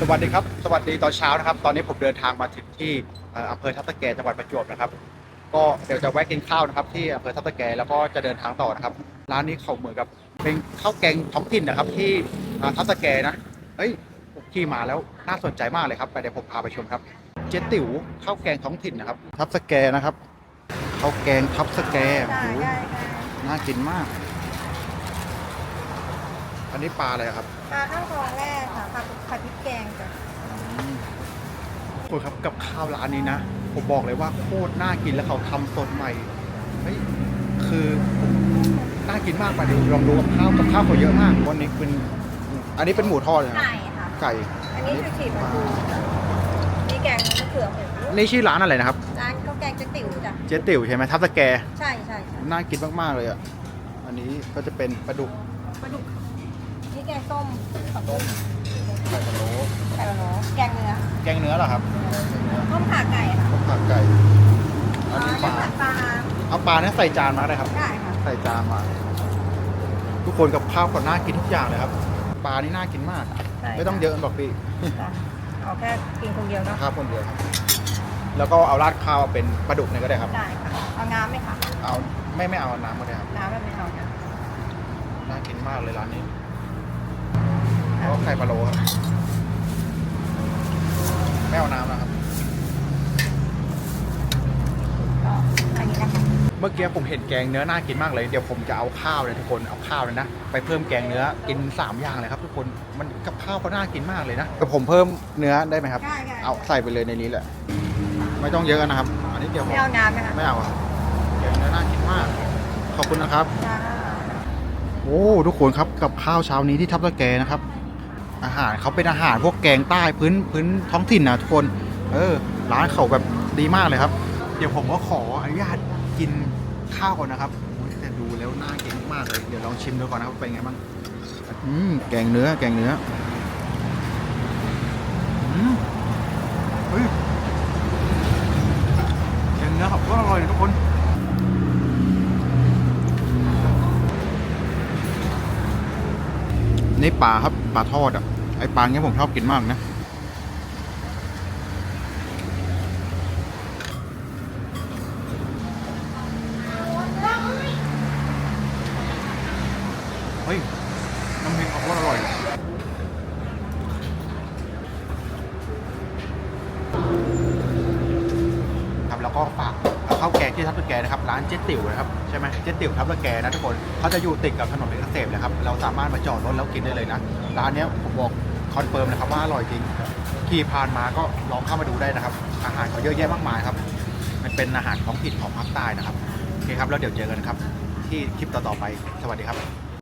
สวัสดีครับ สวัสดีตอนเช้านะครับ ตอนนี้ผมเดินทางมาถึงที่เอ่ออำเภอทับตะแกจังหวัดประจวบนะครับ ก็เดี๋ยวจะแวะกินข้าวนะครับ ที่อำเภอทับตะแกแล้วก็จะเดินทางต่อนะครับ ร้านนี้เขาเหมือนกับเป็นข้าวแกงท้องถิ่นนะครับ ที่อ่าทับตะแกนะเฮ้ยผมขี่มาแล้วน่าสนใจมากเลยครับไปเดี๋ยวผมพาไปชมครับ เจ๊ติ๋วข้าวแกงท้องถิ่นนะครับ ทับสแกนะครับข้าวแกงทับสแกได้โอ้โหได้ได้น่ากินมาก อันนี้ปลาอะไรครับปลาข้าวทองแรกค่ะผัดผัดพริกแกงจ้ะ คุณครับกับข้าวร้านนี้นะ ผมบอกเลยว่าโคตรน่ากินแล้วเขาทำสดใหม่เฮ้ยคือน่ากินมากไปเดี๋ยวลองดูกับข้าวกับข้าวเขาเยอะมากวันนี้เป็นอันนี้เป็นหมูทอดเลยนะไก่ค่ะไก่อันนี้คือขีดปลาทูนี่แกงมะเขือหมูนี่ชื่อร้านอะไรนะครับร้านข้าวแกงเจ๊ติ๋วจ้ะเจ๊ติ๋วใช่ไหมทับสแกใช่ใช่ใช่น่ากินมากๆเลยอะอันนี้ก็จะเป็นปลาดุกปลาดุกนี่แกงส้มผักต้ม นื้อแกงเนื้อเหรอครับต้มข่าไก่ค่ะต้มผักไก่อันนี้ปลาผัดปลาเอาปลาเนี่ยใส่จานมาก็ได้ครับได้ค่ะใส่จานมา ทุกคนกับข้าวก็น่ากินทุกอย่างเลยครับ ปลานี่น่ากินมากด้ไม่ต้องเยอะบอกพี่จ้ะเอาแค่กินคนเดียวเนาะครับคนเดียวครับแล้วก็เอาราดข้าวเป็นปลาดุกเนี่ยก็ได้ครับได้ค่ะเอาน้ำไหมคะเอาไม่ไม่เอาน้ำก็ได้ครับน้ำไม่เป็นเอาจ้ะน่ากินมากเลยร้านนี้แล้วก็ไข่ปลาโลครับไม่เอาน้ำนะครับ ก็อันนี้นะคะ เมื่อกี้ผมเห็นแกงเนื้อน่ากินมากเลย เดี๋ยวผมจะเอาข้าวเลยทุกคนเอาข้าวเลยนะ ไปเพิ่มแกงเนื้อกิน 3 อย่างเลยครับทุกคนมันกับข้าวก็น่ากินมากเลยนะแต่ผมเพิ่มเนื้อได้ไหมครับ ได้ได้เอาใส่ไปเลยในนี้แหละไม่ต้องเยอะนะครับ อันนี้เดี๋ยวผมไม่เอาน้ำนะคะไม่เอาอะแกงเนื้อน่ากินมาก ขอบคุณนะครับ จ้าโอ้ทุกคนครับกับข้าวเช้านี้ที่ทับตะแกนะครับ อาหารเขาเป็นอาหารพวกแกงใต้พื้นพื้นท้องถิ่นนะทุกคน เออร้านเขาแบบดีมากเลยครับ เดี๋ยวผมก็ขออนุญาตกินข้าวก่อนนะครับโอ้ยแต่ดูแล้วน่ากินมากเลยเดี๋ยวลองชิมดูก่อนนะครับเป็นไงบ้างอืมแกงเนื้อแกงเนื้ออืมเฮ้ยแกงเนื้อเขาก็อร่อยเลยทุกคนนี่ปลาครับปลาทอดอะไอปลาเงี้ยผมชอบกินมากนะ เฮ้ย น้ำพริกเขาโคตรอร่อย ครับแล้วก็ฝากข้าวแกงที่ทับตะแกนะครับ ร้านเจ๊ติ๋วนะครับใช่ไหมเจ๊ติ๋วทับตะแกนะทุกคนเขาจะอยู่ติดกับถนนเพชรเกษมเลยครับเราสามารถมาจอดรถแล้วกินได้เลยนะร้านเนี้ยผมบอกคอนเฟิร์มนะครับว่าอร่อยจริงขี่ผ่านมาก็ลองเข้ามาดูได้นะครับ อาหารเขาเยอะแยะมากมายครับ มันเป็นอาหารท้องถิ่นของภาคใต้นะครับโอเคครับแล้วเดี๋ยวเจอกันครับ ที่คลิปต่อๆไปสวัสดีครับ